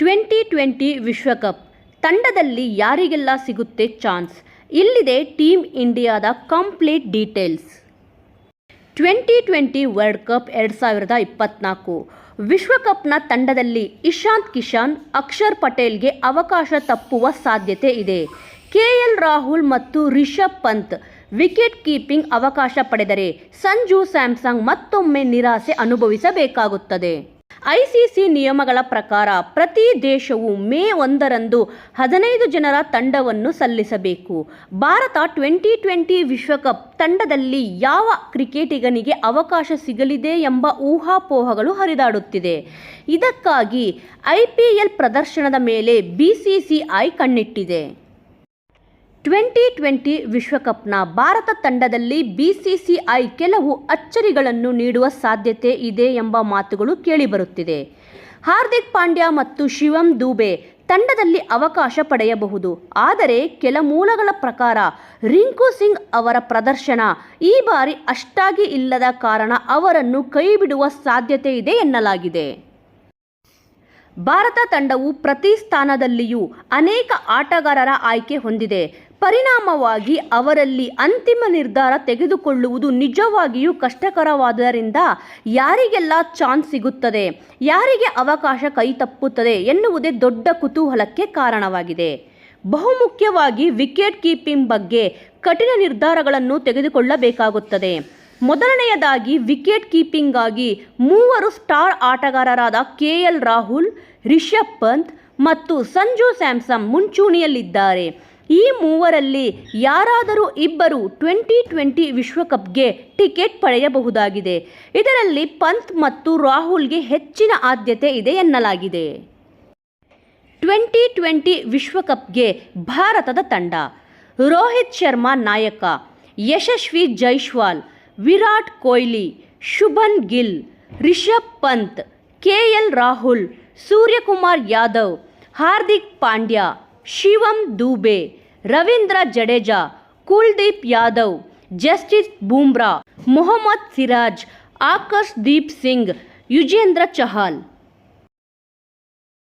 Twenty twenty ವಿಶ್ವಕಪ್. ತಂಡದಲ್ಲಿ ಯಾರಿಗೆಲ್ಲ ಸಿಗುತ್ತೆ ಚಾನ್ಸ್? ಇಲ್ಲಿದೆ ಟೀಮ್ ಇಂಡಿಯಾದ complete details. Twenty twenty world cup ಎರಡು ಸಾವಿರದ ಇಪ್ಪತ್ನಾಲ್ಕು. ವಿಶ್ವಕಪ್ನ ತಂಡದಲ್ಲಿ ಇಶಾಂತ್ ಕಿಶಾನ್, ಅಕ್ಷರ್ ಪಟೇಲ್ಗೆ ಅವಕಾಶ ತಪ್ಪುವ ಸಾಧ್ಯತೆ ಇದೆ. ಕೆ ಎಲ್ ರಾಹುಲ್ ಮತ್ತು ರಿಷಬ್ ಪಂತ್ ವಿಕೆಟ್ ಕೀಪಿಂಗ್ ಅವಕಾಶ ಪಡೆದರೆ ಸಂಜು ಸ್ಯಾಮ್ಸಂಗ್ ಮತ್ತೊಮ್ಮೆ ನಿರಾಸೆ ಅನುಭವಿಸಬೇಕಾಗುತ್ತದೆ. ಐಸಿಸಿ ನಿಯಮಗಳ ಪ್ರಕಾರ ಪ್ರತಿ ದೇಶವು ಮೇ ಒಂದರಂದು ಹದಿನೈದು ಜನರ ತಂಡವನ್ನು ಸಲ್ಲಿಸಬೇಕು. ಭಾರತ ಟ್ವೆಂಟಿ ಟ್ವೆಂಟಿ ವಿಶ್ವಕಪ್ ತಂಡದಲ್ಲಿ ಯಾವ ಕ್ರಿಕೆಟಿಗನಿಗೆ ಅವಕಾಶ ಸಿಗಲಿದೆ ಎಂಬ ಊಹಾಪೋಹಗಳು ಹರಿದಾಡುತ್ತಿದೆ. ಇದಕ್ಕಾಗಿ ಐಪಿಎಲ್ ಪ್ರದರ್ಶನದ ಮೇಲೆ ಬಿಸಿಸಿಐ ಕಣ್ಣಿಟ್ಟಿದೆ. ಟ್ವೆಂಟಿ ಟ್ವೆಂಟಿ ವಿಶ್ವಕಪ್ನ ಭಾರತ ತಂಡದಲ್ಲಿ ಬಿಸಿಸಿಐ ಕೆಲವು ಅಚ್ಚರಿಗಳನ್ನು ನೀಡುವ ಸಾಧ್ಯತೆ ಇದೆ ಎಂಬ ಮಾತುಗಳು ಕೇಳಿಬರುತ್ತಿದೆ. ಹಾರ್ದಿಕ್ ಪಾಂಡ್ಯ ಮತ್ತು ಶಿವಂ ದೂಬೆ ತಂಡದಲ್ಲಿ ಅವಕಾಶ ಪಡೆಯಬಹುದು. ಆದರೆ ಕೆಲ ಮೂಲಗಳ ಪ್ರಕಾರ ರಿಂಕು ಸಿಂಗ್ ಅವರ ಪ್ರದರ್ಶನ ಈ ಬಾರಿ ಅಷ್ಟಾಗಿ ಇಲ್ಲದ ಕಾರಣ ಅವರನ್ನು ಕೈಬಿಡುವ ಸಾಧ್ಯತೆ ಇದೆ ಎನ್ನಲಾಗಿದೆ. ಭಾರತ ತಂಡವು ಪ್ರತಿ ಸ್ಥಾನದಲ್ಲಿಯೂ ಅನೇಕ ಆಟಗಾರರ ಆಯ್ಕೆ ಹೊಂದಿದೆ. ಪರಿಣಾಮವಾಗಿ ಅವರಲ್ಲಿ ಅಂತಿಮ ನಿರ್ಧಾರ ತೆಗೆದುಕೊಳ್ಳುವುದು ನಿಜವಾಗಿಯೂ ಕಷ್ಟಕರವಾದ್ದರಿಂದ ಯಾರಿಗೆಲ್ಲ ಚಾನ್ಸ್ ಸಿಗುತ್ತದೆ, ಯಾರಿಗೆ ಅವಕಾಶ ಕೈತಪ್ಪುತ್ತದೆ ಎನ್ನುವುದೇ ದೊಡ್ಡ ಕುತೂಹಲಕ್ಕೆ ಕಾರಣವಾಗಿದೆ. ಬಹುಮುಖ್ಯವಾಗಿ ವಿಕೆಟ್ ಕೀಪಿಂಗ್ ಬಗ್ಗೆ ಕಠಿಣ ನಿರ್ಧಾರಗಳನ್ನು ತೆಗೆದುಕೊಳ್ಳಬೇಕಾಗುತ್ತದೆ. ಮೊದಲನೆಯದಾಗಿ ವಿಕೆಟ್ ಕೀಪಿಂಗಾಗಿ ಮೂವರು ಸ್ಟಾರ್ ಆಟಗಾರರಾದ ಕೆ ಎಲ್ ರಾಹುಲ್, ರಿಷಬ್ ಪಂತ್ ಮತ್ತು ಸಂಜು ಸ್ಯಾಮ್ಸನ್ ಮುಂಚೂಣಿಯಲ್ಲಿದ್ದಾರೆ. ಈ ಮೂವರಲ್ಲಿ ಯಾರಾದರೂ ಇಬ್ಬರು ಟ್ವೆಂಟಿ ಟ್ವೆಂಟಿ ವಿಶ್ವಕಪ್ಗೆ ಟಿಕೆಟ್ ಪಡೆಯಬಹುದಾಗಿದೆ. ಇದರಲ್ಲಿ ಪಂತ್ ಮತ್ತು ರಾಹುಲ್ಗೆ ಹೆಚ್ಚಿನ ಆದ್ಯತೆ ಇದೆ ಎನ್ನಲಾಗಿದೆ. ಟ್ವೆಂಟಿ ಟ್ವೆಂಟಿ ವಿಶ್ವಕಪ್ಗೆ ಭಾರತದ ತಂಡ. ರೋಹಿತ್ ಶರ್ಮಾ ನಾಯಕ, ಯಶಸ್ವಿ ಜೈಶ್ವಾಲ್ ವಿರಾಟ್ ಕೊಹ್ಲಿ, ಶುಭನ್ ಗಿಲ್, ರಿಷಬ್ ಪಂತ್ ಕೆ ಎಲ್ ರಾಹುಲ್, ಸೂರ್ಯಕುಮಾರ್ ಯಾದವ್, ಹಾರ್ದಿಕ್ ಪಾಂಡ್ಯ, ಶಿವಂ ದೂಬೆ रविंद्र जडेजा कुलदीप यादव जस्टिस बुमराह मोहम्मद सिराज आकर्षदीप सिंह युजेंद्र चहल